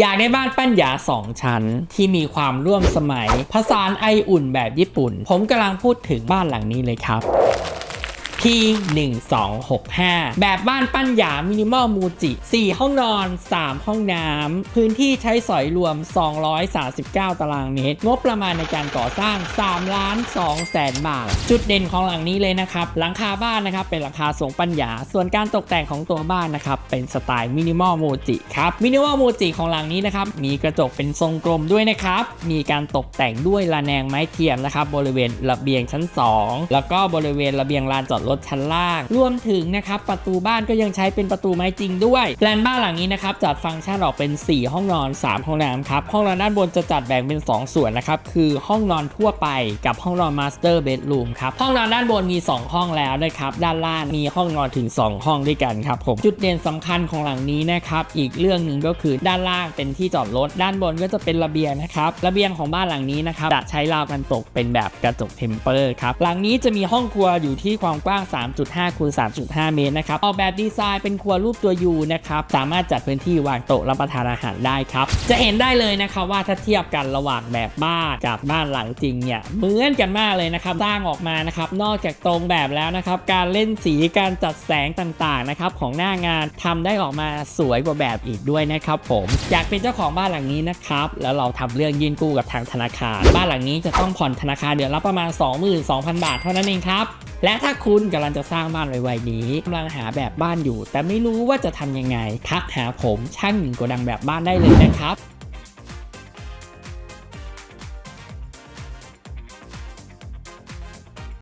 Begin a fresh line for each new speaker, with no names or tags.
อยากได้บ้านปั้นหยาสองชั้น ที่มีความร่วมสมัย ผสานไออุ่นแบบญี่ปุ่น ผมกำลังพูดถึงบ้านหลังนี้เลยครับ P1265 แบบบ้านปั้นหยามินิมอลมูจิ 4 ห้องนอน 3 ห้องน้ำ พื้นที่ใช้สอยรวม 239 ตารางเมตร งบประมาณในการก่อสร้าง 3 ล้าน2แสนบาท จุดเด่นของหลังนี้เลยนะครับ หลังคาบ้านนะครับ เป็นหลังคาทรงปัญญา ส่วนการตกแต่งของตัวบ้านนะครับ เป็นสไตล์มินิมอลมูจิครับ มินิมอลมูจิของหลังนี้นะครับ มีกระจกเป็นทรงกลมด้วยนะครับ มีการตกแต่งด้วยระแนงไม้เทียมนะครับ บริเวณระเบียงชั้น 2 แล้วก็บริเวณระเบียงลานจอดรถชั้นล่าง รวมถึงนะครับประตูบ้านก็ยังใช้เป็นประตูไม้จริงด้วยแปลนบ้านหลังนี้นะครับจัดฟังก์ชันออกเป็น 4 ห้องนอน 3 ห้องน้ำครับห้องนอนด้านบนจะจัดแบ่งเป็น 2 ส่วนนะครับคือห้องนอนทั่วไปกับห้องนอนมาสเตอร์เบดรูมครับห้องนอนด้านบนมี 2 ห้องแล้วนะครับด้านล่างมีห้องนอนถึง 2 ห้องด้วยกันครับผมจุดเด่นสำคัญของหลังนี้นะครับอีกเรื่องหนึ่งก็คือด้านล่างเป็นที่จอดรถด้านบนก็จะเป็นระเบียงนะครับระเบียงของบ้านหลังนี้นะครับจะใช้ราวกันตกเป็นแบบกระจกเทมเปอร์ครับหลังนี้จะมีห้องครัวอยู่ที่ความกว้าง3.5คูณ3.5 เมตรนะครับออกแบบดีไซน์เป็นครัวรูปตัวยูนะครับสามารถจัดพื้นที่วางโต๊ะรับประทานอาหารได้ครับจะเห็นได้เลยนะครับว่าถ้าเทียบกันระหว่างแบบบ้านกับบ้านหลังจริงเนี่ยเหมือนกันมากเลยนะครับสร้างออกมานะครับนอกจากตรงแบบแล้วนะครับการเล่นสีการจัดแสงต่างๆนะครับของหน้างานทำได้ออกมาสวยกว่าแบบอีกด้วยนะครับผมอยากเป็นเจ้าของบ้านหลังนี้นะครับแล้วเราทำเรื่องยื่นกู้กับทางธนาคาร บ้านหลังนี้จะต้องผ่อนธนาคารเดือนละประมาณ 22,000 บาทเท่านั้นเองครับและถ้าคุณกำลังจะสร้างบ้านไวๆนี้กำลังหาแบบบ้านอยู่ แต่ไม่รู้ว่าจะทำยังไงทักหาผมช่างหนึ่งโกดังแบบบ้านได้เลยนะครับ